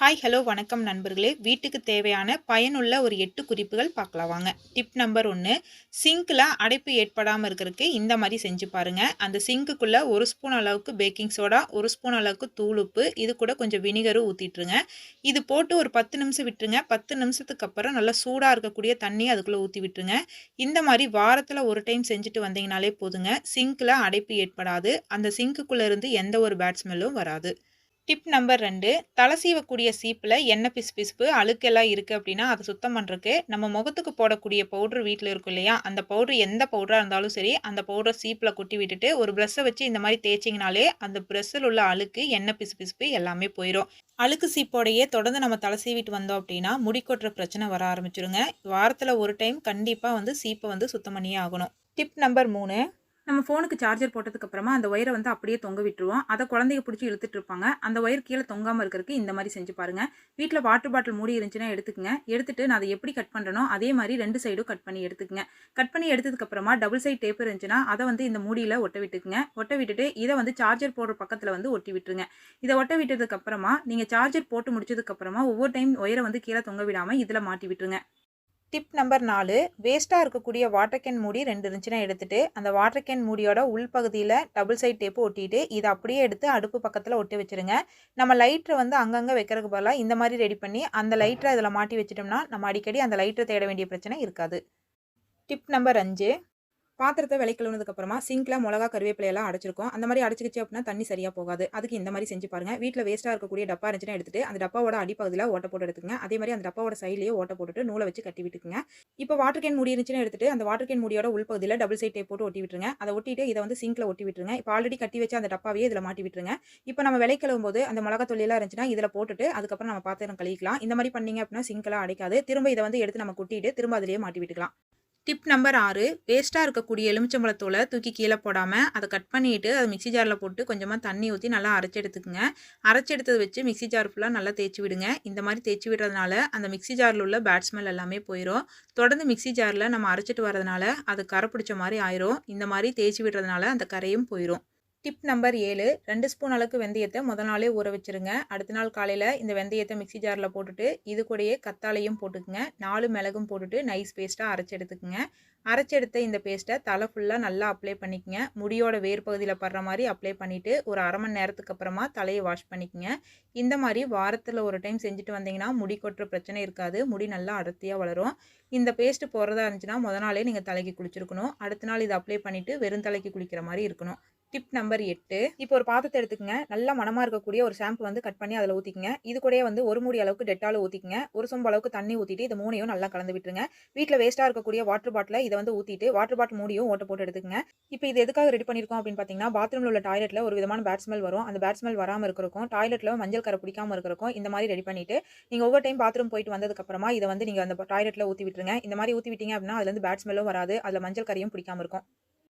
Hi hello வணக்கம் நண்பர்களே. வீட்டுக்கு தேவையான பயனுள்ள ஒரு எட்டு குறிப்புகள் பார்க்கலாம் வாங்க. டிப் நம்பர் ஒன்று சிங்க்கில் அடைப்பு ஏற்படாமல் இருக்கிறதுக்கு இந்த மாதிரி செஞ்சு பாருங்கள் அந்த சிங்க்குள்ளே ஒரு ஸ்பூன் அளவுக்கு பேக்கிங் சோடா ஒரு ஸ்பூன் அளவுக்கு தூளுப்பு இது கூட கொஞ்சம் வினிகரும் ஊற்றிட்டுருங்க இது போட்டு ஒரு பத்து நிமிஷம் விட்டுருங்க. பத்து நிமிஷத்துக்கு அப்புறம் நல்லா சூடாக இருக்கக்கூடிய தண்ணி அதுக்குள்ளே ஊற்றி விட்டுருங்க. இந்த மாதிரி வாரத்தில் ஒரு டைம் செஞ்சுட்டு வந்தீங்கனாலே போதுங்க. சிங்க்கில் அடைப்பு ஏற்படாது. அந்த சிங்க்குள்ளே இருந்து எந்த ஒரு பேட்ஸ்மெல்லும் வராது. டிப் நம்பர் ரெண்டு தலை சீவக்கூடிய சீப்பில் எண்ணெய் பிசு பிசுப்பு அழுக்கெல்லாம் இருக்குது அப்படின்னா அதை சுத்தம் பண்ணுறக்கு நம்ம முகத்துக்கு போடக்கூடிய பவுட்ரு வீட்டில் இருக்கும் இல்லையா? அந்த பவுட்ரு எந்த பவுடராக இருந்தாலும் சரி அந்த பவுடரை சீப்பில் கொட்டி விட்டுட்டு ஒரு ப்ரெஷ்ஷை வச்சு இந்த மாதிரி தேய்ச்சிங்கனாலே அந்த ப்ரெஷ்ஷில் உள்ள அழுக்கு எண்ணெய் பிசு பிசுப்பு எல்லாமே போயிடும் அழுக்கு சீப்போடையே தொடர்ந்து நம்ம தலை சீவிட்டு வந்தோம் அப்படின்னா முடி கொட்டுற பிரச்சனை வர ஆரம்பிச்சிருங்க. வாரத்தில் ஒரு டைம் கண்டிப்பாக வந்து சீப்பை வந்து சுத்தம் பண்ணியே ஆகணும். டிப் நம்பர் மூணு நம்ம ஃபோனுக்கு சார்ஜர் போட்டதுக்கு அப்புறமா அந்த ஒயரை வந்து அப்படியே தொங்க விட்டுருவோம். அதை குழந்தைங்க பிடிச்சி இழுத்துட்டு இருப்பாங்க. அந்த ஒயர் கீழே தொங்காமல் இருக்கிறதுக்கு இந்த மாதிரி செஞ்சு பாருங்க. வீட்டில் வாட்டர் பாட்டில் மூடி இருந்துச்சுன்னா எடுத்துக்கங்க. எடுத்துட்டு நான் அதை எப்படி கட் பண்ணுறனோ அதே மாதிரி ரெண்டு சைடும் கட் பண்ணி எடுத்துக்கங்க. கட் பண்ணி எடுத்ததுக்கு அப்புறமா டபுள் சைட் டேப் இருந்துச்சுன்னா அதை வந்து இந்த மூடியில் ஒட்ட விட்டுக்குங்க. ஒட்ட விட்டுட்டு இதை வந்து சார்ஜர் போடுற பக்கத்தில் வந்து ஒட்டி விட்டுருங்க. இதை ஒட்ட விட்டதுக்கு அப்புறமா நீங்கள் சார்ஜர் போட்டு முடிச்சதுக்கு அப்புறமா ஒவ்வொரு டைம் ஒயரை வந்து கீழே தொங்க விடாமல் இதில் மாட்டி விட்டுருங்க. டிப் நம்பர் நாலு வேஸ்ட்டாக இருக்கக்கூடிய வாட்டர் கேன் மூடி ரெண்டு இருந்துச்சுன்னா எடுத்துகிட்டு அந்த வாட்டர் கேன் மூடியோட உள்பகுதியில் டபுள் சைட் டேப்பு ஒட்டிட்டு இதை அப்படியே எடுத்து அடுப்பு பக்கத்தில் ஒட்டி வச்சுருங்க. நம்ம லைட்டரை வந்து அங்கங்கே வைக்கிறதுக்கு பதிலாக இந்த மாதிரி ரெடி பண்ணி அந்த லைட்டரை இதில் மாட்டி வச்சிட்டோம்னா நம்ம அடிக்கடி அந்த லைட்டரை தேட வேண்டிய பிரச்சனை இருக்காது. டிப் நம்பர் அஞ்சு பாத்திரத்தை விலை அப்புறமா சிங்க்ல மிளகா கருவேப்பிலையெல்லாம் அடைச்சிருக்கோம். அந்த மாதிரி அடைச்சிக்கிச்சு அப்படின்னா தண்ணி சரியாக போகாது. அதுக்கு இந்த மாதிரி செஞ்சு பாருங்க. வீட்டில் வேஸ்ட்டாக இருக்கக்கூடிய டப்பா இருந்துச்சுன்னா எடுத்துட்டு அந்த டப்பாவோட அடிப்பகுதியில் ஓட்ட போட்டு எடுத்துங்க அதே மாதிரி அந்த டப்பாவோட சைட்லேயே ஓட்ட போட்டுட்டு நூலை வச்சு கட்டி விட்டுக்குங்க. இப்போ வாட்டர் கேன் மூடி இருந்துச்சுன்னா எடுத்துட்டு அந்த வாட்டர் கேன் மூடியோட உள்பகுதியில் டபுள் சைட் டேப் போட்டு ஒட்டி விட்டுருங்க. அதை ஒட்டிட்டு இதை வந்து சிங்கில் ஒட்டி விட்டுருங்க. இப்போ ஆல்ரெடி கட்டி வச்சு அந்த டப்பாவே இதில் மாட்டி விட்டுருங்க. இப்போ நம்ம விலை போது அந்த மிளகா தொல்லியெல்லாம் இருந்துச்சுன்னா இதில் போட்டுட்டு அதுக்கப்புறம் நம்ம பாத்திரம் கழிக்கலாம் இந்த மாதிரி பண்ணீங்க அப்படின்னா சிங்க்லாம் அடைக்காது. திரும்ப இதை வந்து எடுத்து நம்ம கொட்டிட்டு திரும்ப அதிலேயே மாட்டி விட்டுக்கலாம். டிப் நம்பர் ஆறு வேஸ்ட்டாக இருக்கக்கூடிய எலுமிச்சம்பழத்தோலை தூக்கி கீழே போடாமல் அதை கட் பண்ணிவிட்டு அதை மிக்சி ஜாரில் போட்டு கொஞ்சமாக தண்ணி ஊற்றி நல்லா அரைச்சி எடுத்துக்கோங்க. அரைச்சி எடுத்ததை வச்சு மிக்சி ஜார் ஃபுல்லாக நல்லா தேய்ச்சி விடுங்க. இந்த மாதிரி தேய்ச்சி விடுறதுனால அந்த மிக்சி ஜாரில் உள்ள பேட் ஸ்மெல் எல்லாமே போயிடும் தொடர்ந்து மிக்சி ஜாரில் நம்ம அரைச்சிட்டு வரதுனால அது கரை பிடிச்ச மாதிரி ஆயிரும். இந்த மாதிரி தேய்ச்சி விடுறதுனால அந்த கரையும் போயிடும் டிப் நம்பர் ஏழு. ரெண்டு ஸ்பூன் அளவுக்கு வெந்தயத்தை முத நாளே ஊற வச்சுருங்க. அடுத்த நாள் காலையில் இந்த வெந்தயத்தை மிக்சி ஜாரில் போட்டுட்டு இது கூடயே கத்தாழையும் போட்டுக்குங்க. நாலு மிளகும் போட்டுட்டு நைஸ் பேஸ்ட்டாக அரைச்சி எடுத்துக்குங்க. அரைச்செடுத்த இந்த பேஸ்ட்டை தலை ஃபுல்லாக நல்லா அப்ளை பண்ணிக்கங்க. முடியோட வேர் பகுதியில் படுற மாதிரி அப்ளை பண்ணிவிட்டு ஒரு அரை மணி நேரத்துக்கு அப்புறமா தலையை வாஷ் பண்ணிக்கங்க. இந்த மாதிரி வாரத்தில் ஒரு டைம் செஞ்சுட்டு வந்தீங்கன்னா முடி கொட்டுற பிரச்சனை இருக்காது. முடி நல்லா அடர்த்தியாக வளரும். இந்த பேஸ்ட்டு போடுறதா இருந்துச்சுன்னா முத நாளே நீங்கள் தலைக்கு குளிச்சிருக்கணும். அடுத்த நாள் இதை அப்ளை பண்ணிவிட்டு வெறும் தலைக்கு குளிக்கிற மாதிரி இருக்கணும். டிப் நம்பர் எட்டு. இப்போ ஒரு பாத்திரத்தை எடுத்துக்கங்க. நல்லா மனமாக இருக்கக்கூடிய ஒரு ஷாம்பு வந்து கட் பண்ணி அதில் ஊற்றிக்கங்க இது கூட வந்து ஒரு மூடி அளவுக்கு டெட்டால் ஊற்றிக்கங்க ஒரு சொம்பு அளவுக்கு தண்ணி ஊற்றிட்டு இது மூணையும் நல்லா கலந்து விட்டுருங்க. வீட்டில் வேஸ்ட்டாக இருக்கக்கூடிய வாட்டர் பாட்டில் இதை வந்து ஊற்றிட்டு வாட்டர் பாட்டில் மூடியும் ஓட்ட போட்டு எடுத்துக்கங்க. இப்போ இது எதுக்காக ரெடி பண்ணியிருக்கோம் அப்படின்னு பார்த்தீங்கன்னா பாத்ரூமில் உள்ள டாய்லெட்டில் ஒரு விதமான பேட் ஸ்மெல் வரும். அந்த பேட் ஸ்மெல் வராமல் இருக்கிறக்கும் டாய்லெட்டில் மஞ்சள் கரை பிடிக்காமல் இருக்கிறக்கும் இந்த மாதிரி ரெடி பண்ணிட்டு நீங்கள் ஒவ்வொரு டைம் பாத்ரூம் போயிட்டு வந்ததுக்கப்புறமா இதை வந்து நீங்கள் அந்த டாய்லெட்டில் ஊற்றி விட்டுருங்க. இந்த மாதிரி ஊற்றி விட்டீங்க அப்படின்னா அதுலேருந்து பேட் ஸ்மெல்லும் வராது. அதில் மஞ்சள் கரையும் பிடிக்காமல் இருக்கும்.